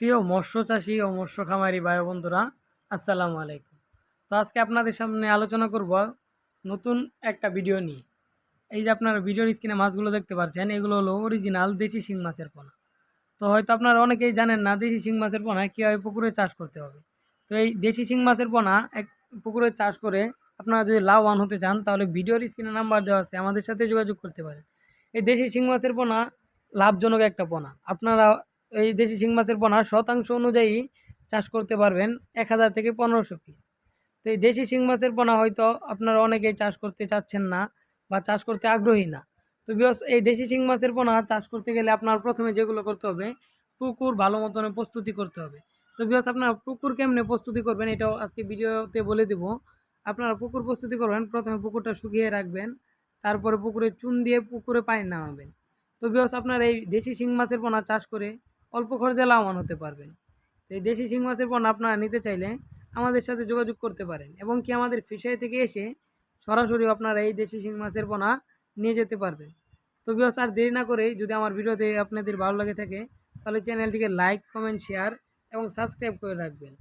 প্রিয় মৎস্য চাষি ও মৎস্য খামারি ভাই বন্ধুরা, আসসালামু আলাইকুম। তো আজকে আপনাদের সামনে আলোচনা করব নতুন একটা ভিডিও নিয়ে। এই যে আপনারা ভিডিওর স্ক্রিনে মাছগুলো দেখতে পাচ্ছেন, এগুলো হলো অরিজিনাল দেশি শিং মাছের পোনা। তো হয়তো আপনারা অনেকেই জানেন না, দেশি শিং মাছের পোনা কীভাবে পুকুরে চাষ করতে হবে। তো এই দেশি শিং মাছের পোনা এক পুকুরে চাষ করে আপনারা যদি লাভবান হতে চান, তাহলে ভিডিওর স্ক্রিনে নাম্বার দেওয়া আছে, আমাদের সাথে যোগাযোগ করতে পারেন। এই দেশি শিং মাছের পোনা লাভজনক একটা পোনা। আপনারা এই দেশি শিং মাছের পোনা শতাংশ অনুযায়ী চাষ করতে পারবেন এক হাজার থেকে পনেরোশো পিস তো এই দেশি শিং মাছের পোনা হয়তো আপনারা অনেকেই চাষ করতে চাচ্ছেন না বা চাষ করতে আগ্রহী না। তো বিকজ এই দেশি শিং মাছের পোনা চাষ করতে গেলে আপনার প্রথমে যেগুলো করতে হবে পুকুর ভালো মতন প্রস্তুতি করতে হবে। তো বিকজ আপনারা পুকুর কেমনে প্রস্তুতি করবেন এটাও আজকে ভিডিওতে বলে দেব। আপনারা পুকুর প্রস্তুতি করবেন, প্রথমে পুকুরটা শুকিয়ে রাখবেন, তারপরে পুকুরে চুন দিয়ে পুকুরে পানি নামাবেন। তো বিকজ আপনার এই দেশি শিং মাছের পোনা চাষ করে অল্প খরচে লাভবান হতে পারবেন। তো এই দেশি শিং মাছের পণ্য আপনারা নিতে চাইলে আমাদের সাথে যোগাযোগ করতে পারেন এবং কি আমাদের ফিশারি থেকে এসে সরাসরি আপনারা এই দেশি শিং মাছের পোনা নিয়ে যেতে পারবেন। তো স্যার দেরি না করেই যদি আমার ভিডিওতে আপনাদের ভালো লাগে থাকে, তাহলে চ্যানেলটিকে লাইক কমেন্ট শেয়ার এবং সাবস্ক্রাইব করে রাখবেন।